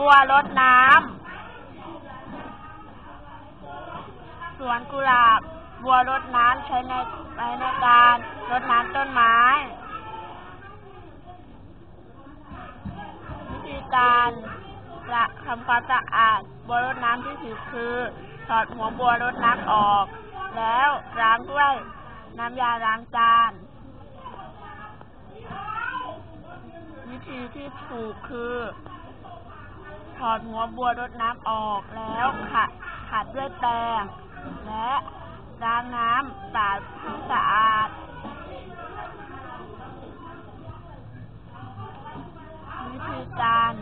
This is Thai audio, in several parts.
บัวรดน้ำ สวนกุหลาบ บัวรดน้ำใช้ในใช้ในการรดน้ำต้นไม้ วิธีการจะทำความสะอาดบัวรดน้ำที่ผิวคือถอดหัวบัวรดน้ำออก แล้วล้างด้วยน้ำยาล้างจาน วิธีที่ถูกคือ ถอดหัวบัวรดน้ำออกแล้วขัดขัดด้วยแปรงและล้างน้ำสาดให้สะอาดวิธีการ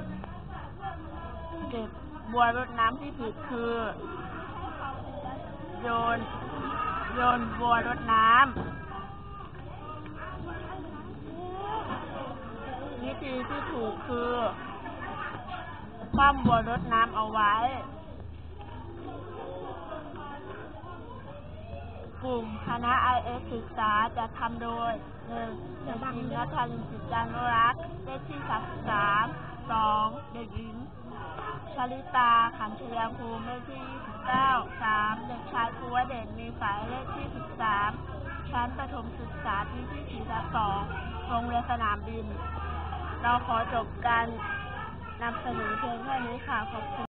เก็บบัวรดน้ำที่ผิดคือโยนโยนบัวรดน้ำวิธีที่ถูกคือ คว่ำบัวรดน้ำเอาไว้ กลุ่มคณะ IS ศึกษาจะทำโดยหนึ่งเด็กหญิงนัทลินจิตจันทร์รักษ์เลขที่สามสามสองเด็กหญิงชลิตาขันชยาภูมิเลขที่ยี่สิบเก้าสามเด็กชายภูวเดชมีฝายเลขที่สิบสามชั้นประถมศึกษาปีที่สี่ทับสองโรงเรียนสนามบิน เราขอจบการ นำเสนอเพียงแค่นี้ค่ะ ขอบคุณ